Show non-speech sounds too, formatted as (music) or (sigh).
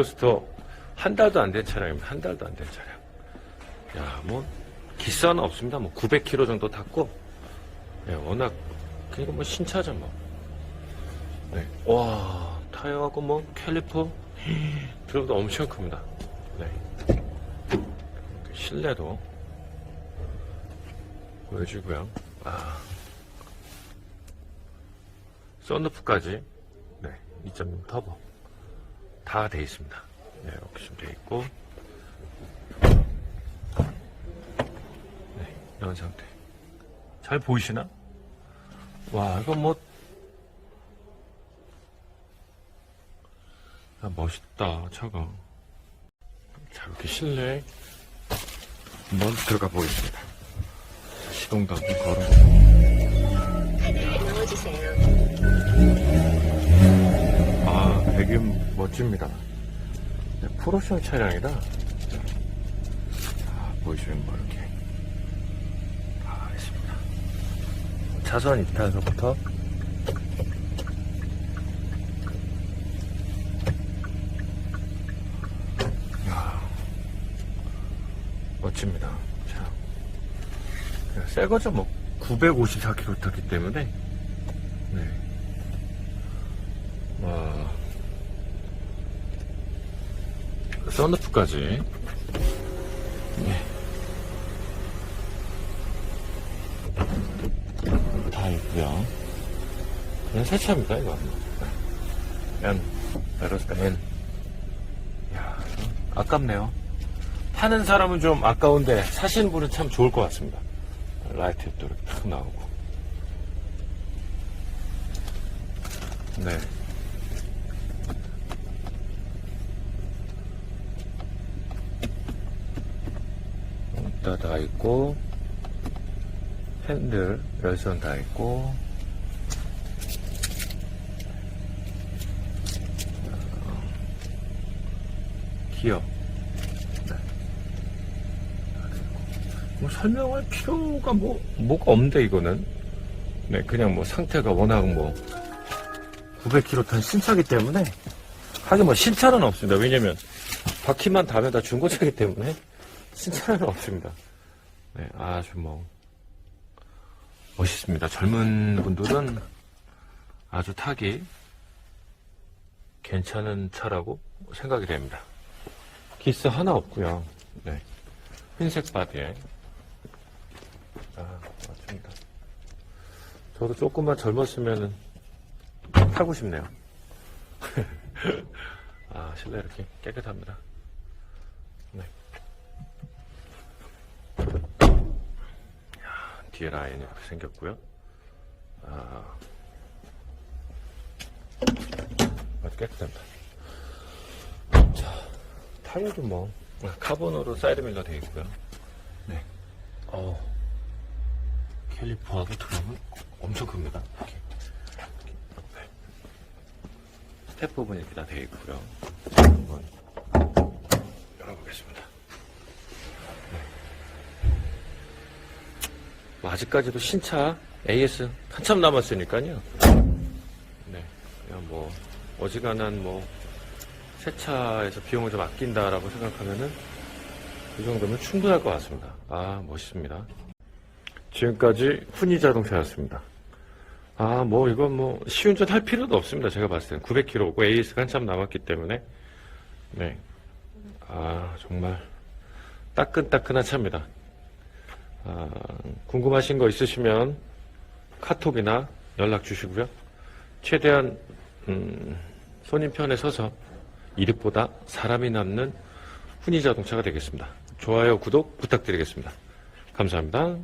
저한 달도 안 된 차량입니다. 한 달도 안 된 차량. 야, 뭐 기사는 없습니다. 뭐 900km 정도 탔고, 예, 워낙 그러니까 뭐 신차죠 뭐. 네. 와 타이어하고 뭐 캘리퍼 들어도 (laughs) 엄청 큽니다. 네. 이렇게 실내도 보여주고요. 아. 썬루프까지 네, 2.6 터보 다 돼 있습니다. 네, 이렇게 좀 돼 있고 네, 이런 상태. 잘 보이시나? 와, 이거 뭐 아, 멋있다, 차가. 자, 이렇게 실내 한번 들어가 보겠습니다. 시동도 한번 걸어보고. 카드를 넣어주세요. 아, 배경 멋집니다. 네, 프로션 차량이다. 아, 보이시면 뭐 이렇게. 아, 있습니다. 차선 이탈서부터. 멋집니다. 차. 새 거죠, 뭐. 954km 탔기 때문에. 네. 와. 썬루프까지. 네. 다 있고요. 그냥 새 차입니다, 이거. N. 베로스카 N. 야 아깝네요. 타는 사람은 좀 아까운데, 사시는 분은 참 좋을 것 같습니다. 라이트도 이렇게 탁 나오고. 네. 다, 다 있고, 핸들, 열선 다 있고, 어, 기어. 네. 뭐 설명할 필요가 뭐, 뭐가 없는데, 이거는. 네, 그냥 뭐 상태가 워낙 뭐, 900km 탄 신차기 때문에, 하긴 뭐 신차는 없습니다. 왜냐면, 바퀴만 다면 다 중고차기 때문에, 신차는 없습니다. 네, 아주 뭐, 멋있습니다. 젊은 분들은 아주 타기 괜찮은 차라고 생각이 됩니다. 기스 하나 없고요. 네. 흰색 바디에. 아, 맞습니다. 저도 조금만 젊었으면 타고 싶네요. (laughs) 아, 실내 이렇게 깨끗합니다. 뒤에 라인이 생겼고요. 아, 깨끗합니다. 자, 타이어도 뭐, 아, 카본으로 사이드밀러 되어 있고요. 네. 어, 캘리퍼하고 드럼은 엄청 큽니다. 이렇게. 옆에. 스텝 부분이 이렇게 다 되어 있고요. 한번 열어보겠습니다. 아직까지도 신차 AS 한참 남았으니까요. 네, 그냥 뭐 어지간한 뭐 새 차에서 비용을 좀 아낀다라고 생각하면은 이 정도면 충분할 것 같습니다. 아 멋있습니다. 지금까지 훈이 자동차였습니다. 아 뭐 이건 뭐 시운전 할 필요도 없습니다. 제가 봤을 때는 900km고 AS가 한참 남았기 때문에 네, 아 정말 따끈따끈한 차입니다. 아, 궁금하신 거 있으시면 카톡이나 연락 주시고요. 최대한 음, 손님 편에 서서 이득보다 사람이 남는 훈이 자동차가 되겠습니다. 좋아요, 구독 부탁드리겠습니다. 감사합니다.